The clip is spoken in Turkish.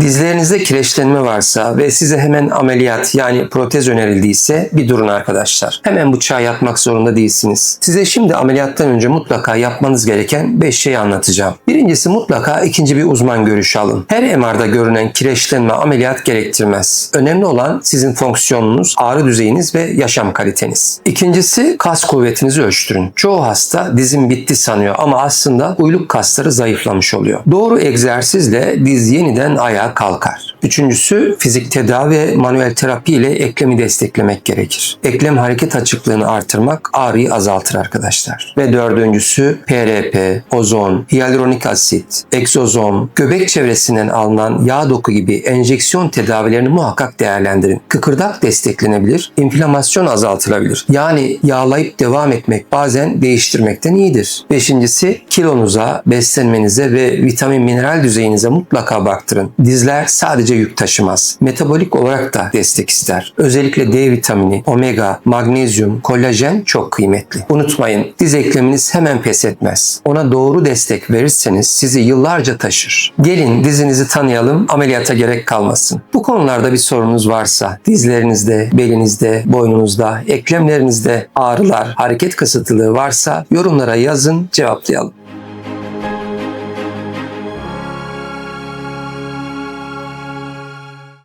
Dizlerinizde kireçlenme varsa ve size hemen ameliyat yani protez önerildiyse bir durun arkadaşlar. Hemen bıçağı yatmak zorunda değilsiniz. Size şimdi ameliyattan önce mutlaka yapmanız gereken 5 şey anlatacağım. Birincisi mutlaka ikinci bir uzman görüşü alın. Her MR'da görünen kireçlenme ameliyat gerektirmez. Önemli olan sizin fonksiyonunuz, ağrı düzeyiniz ve yaşam kaliteniz. İkincisi kas kuvvetinizi ölçtürün. Çoğu hasta dizim bitti sanıyor ama aslında uyluk kasları zayıflamış oluyor. Doğru egzersizle diz yeniden ayağa kalkar. Üçüncüsü fizik tedavi ve manuel terapi ile eklemi desteklemek gerekir. Eklem hareket açıklığını artırmak ağrıyı azaltır arkadaşlar. Ve dördüncüsü PRP, ozon, hyaluronik asit, egzozom, göbek çevresinden alınan yağ doku gibi enjeksiyon tedavilerini muhakkak değerlendirin. Kıkırdak desteklenebilir, inflamasyon azaltılabilir. Yani yağlayıp devam etmek bazen değiştirmekten iyidir. Beşincisi kilonuza, beslenmenize ve vitamin mineral düzeyinize mutlaka baktırın. Dizler sadece yük taşımaz. Metabolik olarak da destek ister. Özellikle D vitamini, omega, magnezyum, kolajen çok kıymetli. Unutmayın diz ekleminiz hemen pes etmez. Ona doğru destek verirseniz sizi yıllarca taşır. Gelin dizinizi tanıyalım, ameliyata gerek kalmasın. Bu konularda bir sorunuz varsa dizlerinizde, belinizde, boynunuzda, eklemlerinizde ağrılar, hareket kısıtlılığı varsa yorumlara yazın, cevaplayalım.